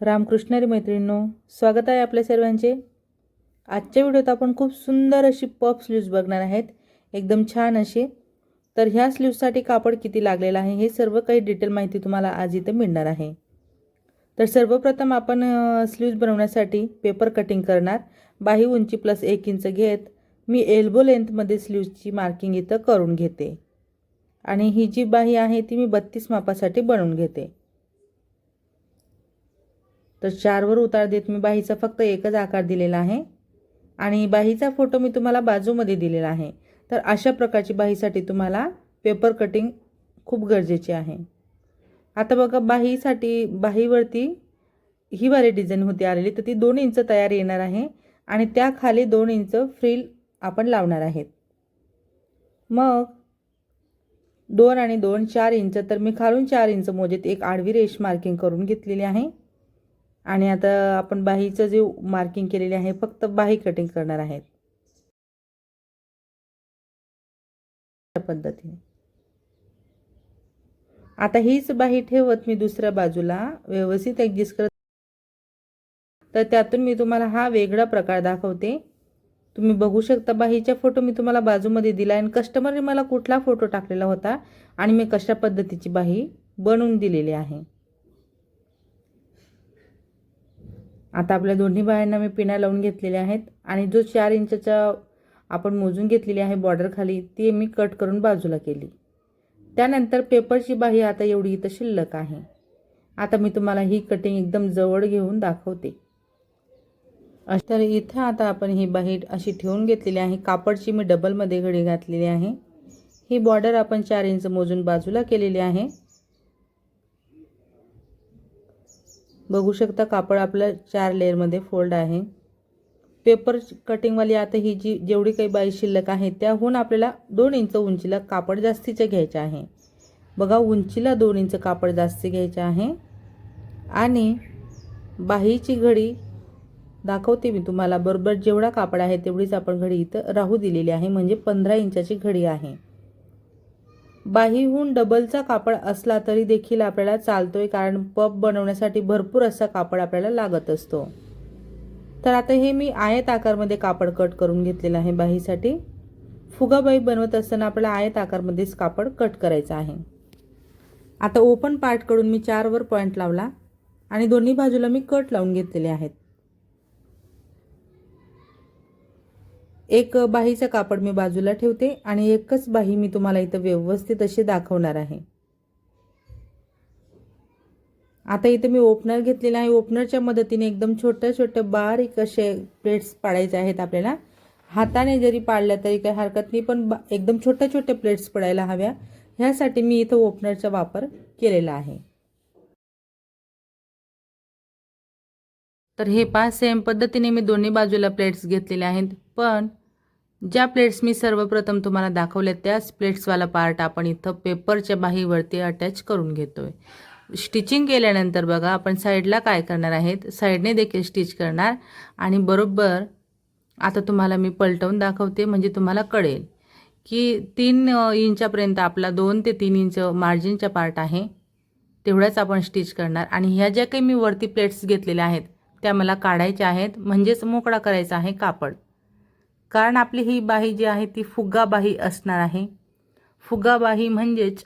रामकृष्णारी मैत्रिणींनो स्वागत आहे आपल्या सर्वांचे. आजच्या व्हिडिओत आपण खूप सुंदर अशी पफ स्लीव्ज बघणार आहेत. एकदम छान अशी तर ह्या स्लीव्जसाठी कापड किती लागलेलं आहे हे सर्व काही डिटेल माहिती तुम्हाला आज इथे मिळणार आहे. तर सर्वप्रथम आपण स्लीव्ज बनवण्यासाठी पेपर कटिंग करणार. बाही उंची प्लस एक इंच घेत मी एल्बो लेंथमध्ये स्लीव्जची मार्किंग इथं करून घेते. आणि ही जी बाही आहे ती मी बत्तीस मापासाठी बनवून घेते. तर चारवर उतार देत मी बाहीचा फक्त एकच आकार दिलेला आहे. आणि बाहीचा फोटो मी तुम्हाला बाजूमध्ये दिलेला आहे. तर अशा प्रकारची बाहीसाठी तुम्हाला पेपर कटिंग खूप गरजेची आहे. आता बघा बाहीसाठी बाहीवरती ही वाली डिझाईन होती आलेली. तर ती दोन इंच तयार येणार आहे. आणि त्याखाली दोन इंच फ्रील आपण लावणार आहेत. मग दोन आणि दोन चार इंच तर मी खालून चार इंच मोजेत एक आडवी रेश मार्किंग करून घेतलेली आहे. आणि आता आपण बाहीचं जे मार्किंग केलेले आहे फक्त बाही कटिंग करणार आहेत. पद्धतीने. आता हीच बाही ठेवत मी दुसऱ्या बाजूला व्यवस्थित ॲडजस्ट करत तर त्यातून मी तुम्हाला हा वेगळा प्रकार दाखवते. तुम्ही बघू शकता बाहीचा फोटो मी तुम्हाला बाजूमध्ये दिला आणि कस्टमरने मला कुठला फोटो टाकलेला होता आणि मी कशा पद्धतीची बाही बनवून दिलेली आहे. आता आपल्या दोन्ही बायांना मी पिण्या लावून घेतलेल्या आहेत. आणि जो चार इंचचा आपण मोजून घेतलेली आहे बॉर्डर खाली ती मी कट करून बाजूला केली. त्यानंतर पेपरची बाही आता एवढी इथं शिल्लक आहे. आता मी तुम्हाला ही कटिंग एकदम जवळ घेऊन दाखवते. तर इथं आता आपण ही बाही अशी ठेवून घेतलेली आहे. कापडची मी डबलमध्ये घडी घातलेली आहे. ही बॉर्डर आपण चार इंच मोजून बाजूला केलेली आहे. बघू शकता कापड आपलं चार लेअरमध्ये फोल्ड आहे. पेपर कटिंगवाली आता ही जी जेवढी काही बाई शिल्लक आहे त्याहून आपल्याला दोन इंच उंचीला कापड जास्तीचे घ्यायचे आहे. बघा उंचीला दोन इंच कापड जास्त घ्यायचे आहे. आणि बाहीची घडी दाखवते मी तुम्हाला. बरोबर जेवढा कापड आहे तेवढीच आपण घडी इथं राहू दिलेली आहे. म्हणजे पंधरा इंचाची घडी आहे. बाहीहून डबलचा कापड असला तरी देखील आपल्याला चालतोय कारण पप बनवण्यासाठी भरपूर असा कापड आपल्याला लागत असतो. तर आता हे मी आयत आकारमध्ये कापड कट करून घेतलेलं आहे बाहीसाठी. फुगाबाई बनवत असताना आपल्याला आयत आकारमध्येच कापड कट करायचं आहे. आता ओपन पार्टकडून मी चारवर पॉईंट लावला आणि दोन्ही बाजूला मी कट लावून घेतलेले आहेत. एक बाहीचं कापड मी बाजूला ठेवते आणि एकच बाही मी तुम्हाला इथं व्यवस्थित अशी दाखवणार आहे. आता इथे मी ओपनर घेतलेला आहे. ओपनरच्या मदतीने एकदम छोट्या छोट्या बारीक असे प्लेट्स पाडायचे आहेत आपल्याला. हाताने जरी पाडल्या तरी काही हरकत नाही पण एकदम छोट्या छोट्या प्लेट्स पडायला हव्या. ह्यासाठी मी इथं ओपनरचा वापर केलेला आहे. तर हे पाच सेम पद्धतीने मी दोन्ही बाजूला प्लेट्स घेतलेल्या आहेत. पण ज्या प्लेट्स मी सर्वप्रथम तुम्हाला दाखवल्या त्याच प्लेट्सवाला पार्ट आपण इथं पेपरच्या बाहीवरती अटॅच करून घेतो आहे स्टिचिंग केल्यानंतर बघा आपण साईडला काय करणार आहेत? साईडने देखील स्टिच करणार आणि बरोबर आता तुम्हाला मी पलटवून दाखवते म्हणजे तुम्हाला कळेल की तीन इंचापर्यंत आपला दोन ते तीन इंच मार्जिनचा पार्ट आहे. तेवढ्याच आपण स्टिच करणार आणि ह्या ज्या काही मी वरती प्लेट्स घेतलेल्या आहेत त्या मला काढायच्या आहेत. म्हणजेच मोकळा करायचा आहे कापड. कारण आपली ही बाही जी आहे ती फुगा बाही असणार आहे. फुगाबाही म्हणजेच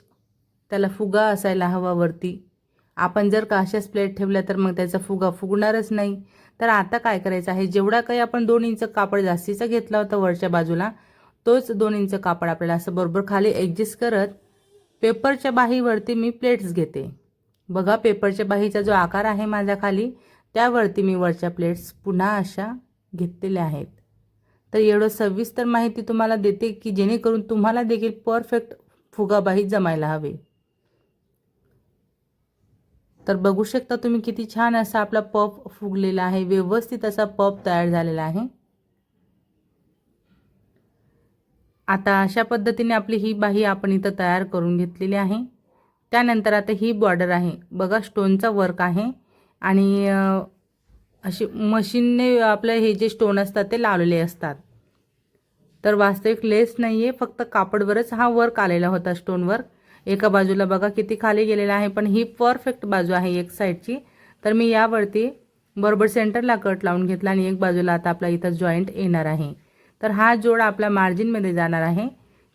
त्याला फुगा असायला हवा वरती. आपण जर का अशाच प्लेट ठेवल्या तर मग त्याचा फुगा फुगणारच नाही. तर आता काय करायचं आहे? जेवढा काही आपण दोन इंच कापड जास्तीचा घेतला होता वरच्या बाजूला तोच दोन इंच कापड आपल्याला असं बरोबर खाली ॲडजस्ट करत पेपरच्या बाहीवरती मी प्लेट्स घेते. बघा पेपरच्या बाहीचा जो आकार आहे माझ्या खाली त्यावरती मी वरच्या प्लेट्स पुन्हा अशा घेतलेल्या आहेत. तर एवढं सविस्तर माहिती तुम्हाला देते की जेणेकरून तुम्हाला देखील परफेक्ट फुगाबाही जमायला हवे. तर बघू शकता तुम्ही किती छान असा आपला पप फुगलेला आहे व्यवस्थित असा पप तयार झालेला आहे. आता अशा पद्धतीने आपली ही बाही आपण इथं तयार करून घेतलेली आहे. त्यानंतर आता ही बॉर्डर आहे. बघा स्टोनचा वर्क आहे. आणि अशी मशीनने आपलं हे जे स्टोन असतात ते लावलेले असतात. तर वास्तविक लेस नाही आहे फक्त कापडवरच हा वर्क आलेला होता स्टोनवर एका बाजूला बघा किती खाली गेलेला आहे पण ही परफेक्ट बाजू आहे एक साईडची तर मी यावरती बरोबर सेंटरला कट लावून घेतला आणि एक बाजूला आता आपला इथं जॉईंट येणार आहे. तर हा जोड आपल्या मार्जिनमध्ये जाणार आहे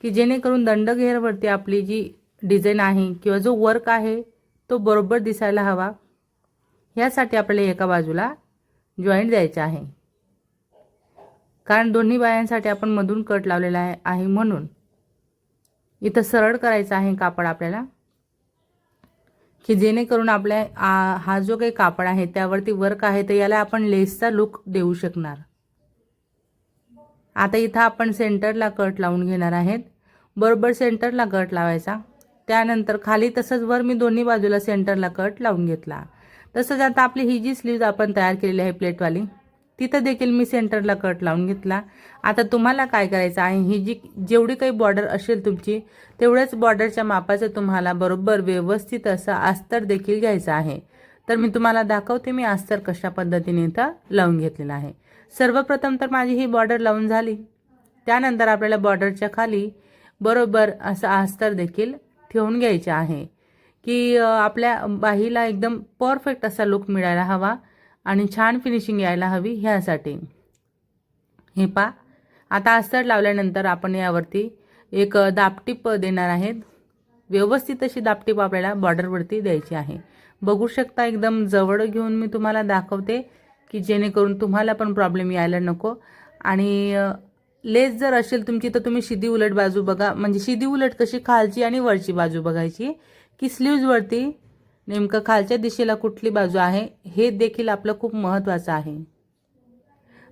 की जेणेकरून दंडघेरवरती आपली जी डिझाईन आहे किंवा जो वर्क आहे तो बरोबर दिसायला हवा. ह्यासाठी आपल्याला एका बाजूला जॉईंट द्यायचा आहे. कारण दोन्ही बायांसाठी आपण मधून कट लावलेला आहे आहे म्हणून. इथं सरळ करायचं आहे कापड आपल्याला. की जेणेकरून आपल्या हा जो काही कापड आहे त्यावरती वर्क आहे तर याला आपण लेसचा लुक देऊ शकणार. आता इथं आपण सेंटरला कट लावून घेणार आहेत. बरोबर सेंटरला कट लावायचा. त्यानंतर खाली तसंच वर मी दोन्ही बाजूला सेंटरला कट लावून घेतला. तसंच आता आपली ही जी स्लीव्ज आपण तयार केलेली आहे प्लेटवाली तिथं देखील मी सेंटरला कट लावून घेतला. आता तुम्हाला काय करायचं आहे ही जी जेवढी काही बॉर्डर असेल तुमची तेवढ्याच बॉर्डरच्या मापाचं तुम्हाला बरोबर व्यवस्थित असं अस्तर देखील घ्यायचं आहे. तर मी तुम्हाला दाखवते मी अस्तर कशा पद्धतीने इथं लावून घेतलेलं आहे. सर्वप्रथम तर माझी ही बॉर्डर लावून झाली. त्यानंतर आपल्याला बॉर्डरच्या खाली बरोबर असं अस्तर देखील ठेवून घ्यायचे आहे. की आपल्या बाहीला एकदम परफेक्ट असा लुक मिळायला हवा आणि छान फिनिशिंग यायला हवी ह्यासाठी. हे पा. आता अस्तर लावल्यानंतर आपण यावरती एक दापटीप देणार आहेत. व्यवस्थित अशी दापटीप आपल्याला बॉर्डरवरती द्यायची आहे. बघू शकता एकदम जवळ घेऊन मी तुम्हाला दाखवते की जेणेकरून तुम्हाला पण प्रॉब्लेम यायला नको. आणि लेस जर असेल तुमची तर तुम्ही शिदी उलट बाजू बघा. म्हणजे शिदी उलट कशी खालची आणि वरची बाजू बघायची. की स्लीव्जवरती नेमकं खालच्या दिशेला कुठली बाजू आहे हे देखील आपलं खूप महत्त्वाचं आहे.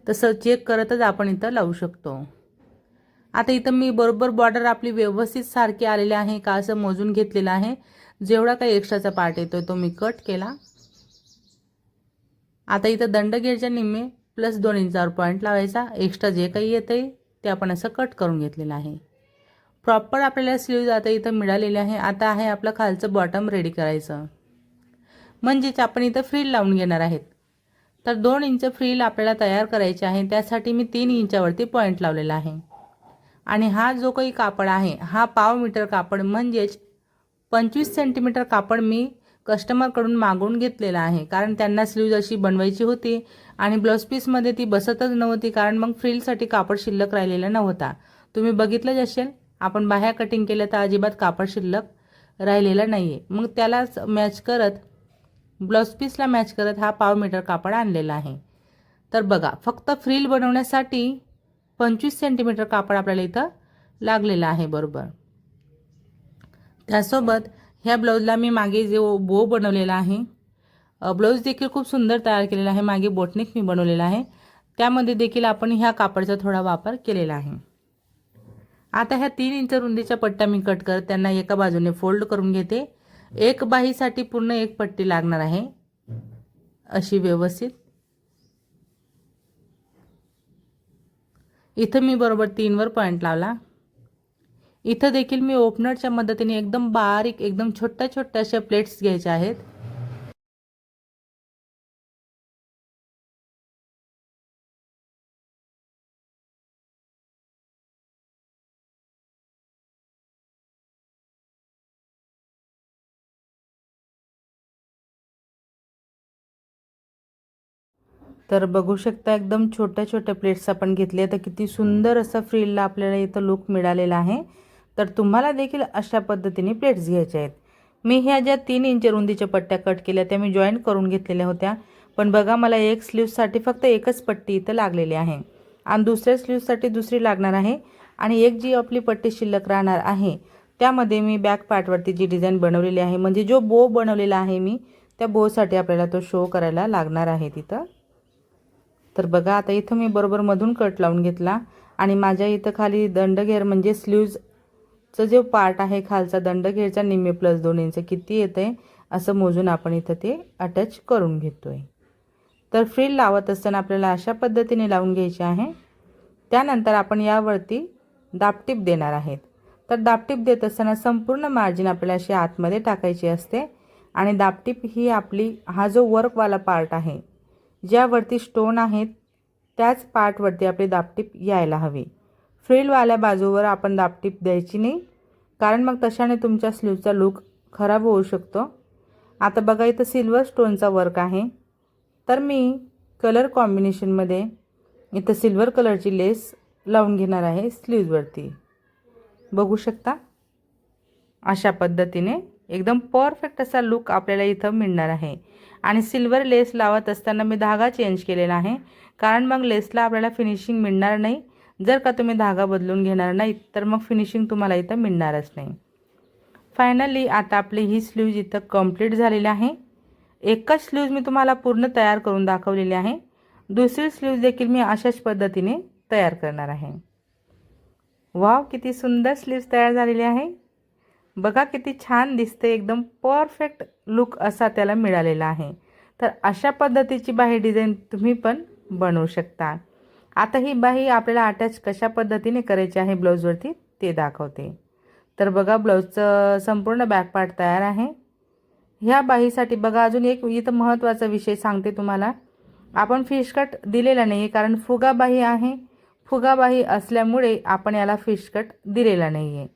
तसं चेक करतच आपण इथं लावू शकतो. आता इथं मी बरोबर बॉर्डर आपली व्यवस्थित सारखी आलेली आहे का असं मोजून घेतलेलं आहे. जेवढा काही एक्स्ट्राचा पार्ट येतो तो मी कट केला. आता इथं दंडगेरच्या निम्मे प्लस दोन इंचावर पॉईंट लावायचा. एक्स्ट्रा जे काही येतंय ते आपण असं कट करून घेतलेलं आहे. प्रॉपर आपल्याला स्लीव्ज आता इथं मिळालेले आहे. आता आहे आपलं खालचं बॉटम रेडी करायचं. म्हणजेच आपण इथं फ्रील लावून घेणार आहेत. तर दोन इंच फ्रील आपल्याला तयार करायचे आहे. त्यासाठी मी तीन इंचावरती पॉईंट लावलेला आहे. आणि हा जो काही कापड आहे हा पाव मीटर कापड म्हणजेच पंचवीस सेंटीमीटर कापड मी कस्टमरकडून मागून घेतलेला आहे. कारण त्यांना स्लीव्ज अशी बनवायची होती आणि ब्लाऊज पीसमध्ये ती बसतच नव्हती कारण मग फ्रीलसाठी कापड शिल्लक राहिलेला नव्हता. तुम्ही बघितलंच असेल आपण बाह्या कटिंग केलं तर अजिबात कापड शिल्लक राहिलेलं नाही आहे मग त्यालाच मॅच करत ब्लाऊज पीसला मॅच करत हा पाव मीटर कापड आणलेला आहे. तर बघा फक्त फ्रील बनवण्यासाठी पंचवीस सेंटीमीटर कापड आपल्याला इथं लागलेलं आहे बरोबर. त्यासोबत ह्या ब्लाऊजला मी मागे जो बो बनवलेला आहे ब्लाऊज देखील खूप सुंदर तयार केलेला आहे. मागे बोटनिक मी बनवलेला आहे. त्यामध्ये देखील आपण ह्या कापडचा थोडा वापर केलेला आहे. आता ह्या तीन इंच रुंदीच्या पट्ट्या मी कट करत त्यांना एका बाजूने फोल्ड करून घेते. एक बाहीसाठी पूर्ण एक पट्टी लागणार आहे. अशी व्यवस्थित. इथं मी बरोबर तीनवर पॉईंट लावला. इथं देखील मी ओपनरच्या मदतीने एकदम बारीक एकदम छोट्या छोट्या अशा प्लेट्स घ्यायच्या आहेत. तर बघू शकता एकदम छोट्या छोट्या प्लेट्स आपण घेतल्या तर किती सुंदर असं फ्रीलला आपल्याला इथं लुक मिळालेला आहे. तर तुम्हाला देखील अशा पद्धतीने प्लेट्स घ्यायच्या आहेत. मी ह्या ज्या तीन इंच रुंदीच्या पट्ट्या कट केल्या त्या मी जॉईन करून घेतलेल्या होत्या. पण बघा मला एक स्लीवसाठी फक्त एकच पट्टी इथं लागलेली आहे. आणि दुसऱ्या स्लीवसाठी दुसरी लागणार आहे. आणि एक जी आपली पट्टी शिल्लक राहणार आहे त्यामध्ये मी बॅक पार्टवरती जी डिझाईन बनवलेली आहे म्हणजे जो बो बनवलेला आहे मी त्या बोसाठी आपल्याला तो शो करायला लागणार आहे तिथं. तर बघा आता इथं मी बरोबर मधून कट लावून घेतला. आणि माझ्या इथं खाली दंडघेर म्हणजे स्लीव्जचं जे पार्ट आहे खालचा दंडघेरचा निम्मे प्लस दोन इंच किती येतं? आहे असं मोजून आपण इथं ते अटॅच करून घेतो आहे तर फ्रील लावत असताना आपल्याला अशा पद्धतीने लावून घ्यायचे आहे. त्यानंतर आपण यावरती दापटीप देणार आहेत. तर दापटीप देत असताना संपूर्ण मार्जिन आपल्याला अशी आतमध्ये टाकायची असते. आणि दापटीप ही आपली हा जो वर्कवाला पार्ट आहे ज्यावरती स्टोन आहेत त्याच पार्टवरती आपली दापटीप यायला हवी. फ्रिलवाल्या बाजूवर आपण दापटीप द्यायची नाही कारण मग तशाने तुमच्या स्लीवचा लुक खराब होऊ शकतो. आता बघा इथं सिल्वर स्टोनचा वर्क आहे. तर मी कलर कॉम्बिनेशनमध्ये इथं सिल्वर कलरची लेस लावून घेणार आहे स्लीव्जवरती बघू शकता? अशा पद्धतीने एकदम परफेक्ट असा लुक आपल्याला इथं मिळणार आहे. आणि सिल्वर लेस लावत असताना मी धागा चेंज केलेला आहे. कारण मग लेसला आपल्याला फिनिशिंग मिळणार नाही. जर का तुम्ही धागा बदलून घेणार नाही तर मग फिनिशिंग तुम्हाला इथं मिळणारच नाही. फायनली आता आपली ही स्लीव्ज इथं कंप्लीट झालेली आहे. एकच स्लीव्ज मी तुम्हाला पूर्ण तयार करून दाखवलेली आहे. दुसरी स्लीव्ज देखील मी अशाच पद्धतीने तयार करणार आहे. वाव किती सुंदर स्लीव्ज तयार झालेली आहे. बघा किती छान दिसते एकदम परफेक्ट लुक असा त्याला मिळालेला आहे. तर अशा पद्धतीची बाही डिझाईन तुम्ही पण बनवू शकता. आता ही बाही आपल्याला अटॅच कशा पद्धतीने करायची आहे ब्लाऊजवरती ते दाखवते. तर बघा ब्लाऊजचं संपूर्ण बॅक पार्ट तयार आहे. ह्या बाहीसाठी बघा अजून एक इथं महत्त्वाचा विषय सांगते तुम्हाला. आपण फिश कट दिलेला नाही आहे कारण फुगाबाही आहे. फुगाबाही असल्यामुळे आपण याला फिश कट दिलेला नाही आहे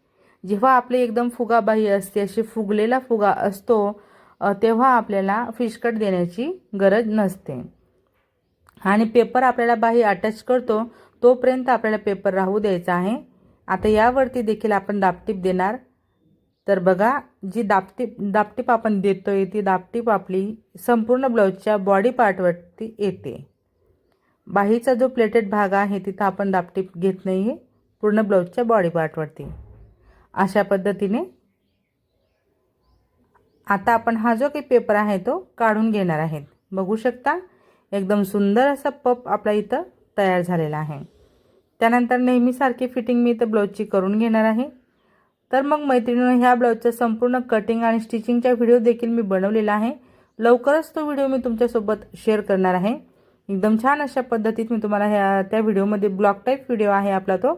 जेव्हा आपली एकदम फुगाबाही असते अशी फुगलेला फुगा असतो तेव्हा आपल्याला फिश कट देण्याची गरज नसते. आणि पेपर आपल्याला बाही अटॅच करतो तोपर्यंत आपल्याला पेपर राहू द्यायचा आहे. आता यावरती देखील आपण दापटीप देणार. तर बघा जी दापटीप दापटीप आपण देतो आहे ती दापटीप आपली संपूर्ण ब्लाऊजच्या बॉडी पार्टवरती येते. बाहीचा जो प्लेटेड भाग आहे तिथं आपण दापटीप घेत नाही आहे पूर्ण ब्लाऊजच्या बॉडी पार्टवरती अशा पद्धतीने आता आपण हा जो काही पेपर आहे तो काढून घेणार आहेत. बघू शकता एकदम सुंदर असा पप आपला इथं तयार झालेला आहे. त्यानंतर नेहमीसारखी फिटिंग मी इथं ब्लाऊजची करून घेणार आहे. तर मग मैत्रिणीनं ह्या ब्लाऊजचं संपूर्ण कटिंग आणि स्टिचिंगचा व्हिडिओ देखील मी बनवलेला आहे. लवकरच तो व्हिडिओ मी तुमच्यासोबत शेअर करणार आहे. एकदम छान अशा पद्धतीत मी तुम्हाला ह्या त्या व्हिडिओमध्ये ब्लॉग टाईप व्हिडिओ आहे आपला तो.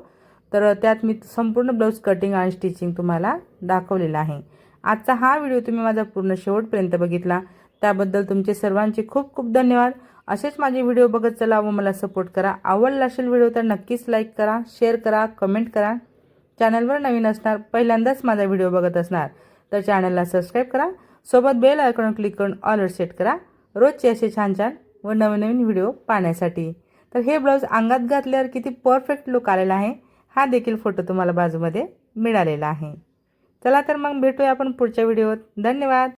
तर त्यात मी संपूर्ण ब्लाऊज कटिंग आणि स्टिचिंग तुम्हाला दाखवलेला आहे. आजचा हा व्हिडिओ तुम्ही माझा पूर्ण शेवटपर्यंत बघितला. त्याबद्दल तुमचे सर्वांचे खूप खूप धन्यवाद. असेच माझे व्हिडिओ बघत चला व मला सपोर्ट करा. आवडला असेल व्हिडिओ तर नक्कीच लाईक करा शेअर करा कमेंट करा. चॅनलवर नवीन असणार पहिल्यांदाच माझा व्हिडिओ बघत असणार तर चॅनलला सबस्क्राईब करा. सोबत बेल आयकॉन क्लिक करून ऑलर सेट करा. रोजचे असे छान छान व नवीन नवीन व्हिडिओ पाहण्यासाठी. तर हे ब्लाऊज अंगात घातल्यावर किती परफेक्ट लुक आलेला आहे हा देखील फोटो तुम्हाला बाजूमध्ये मिळालेला आहे. चला तर मग भेटूया आपण पुढच्या व्हिडिओत. धन्यवाद.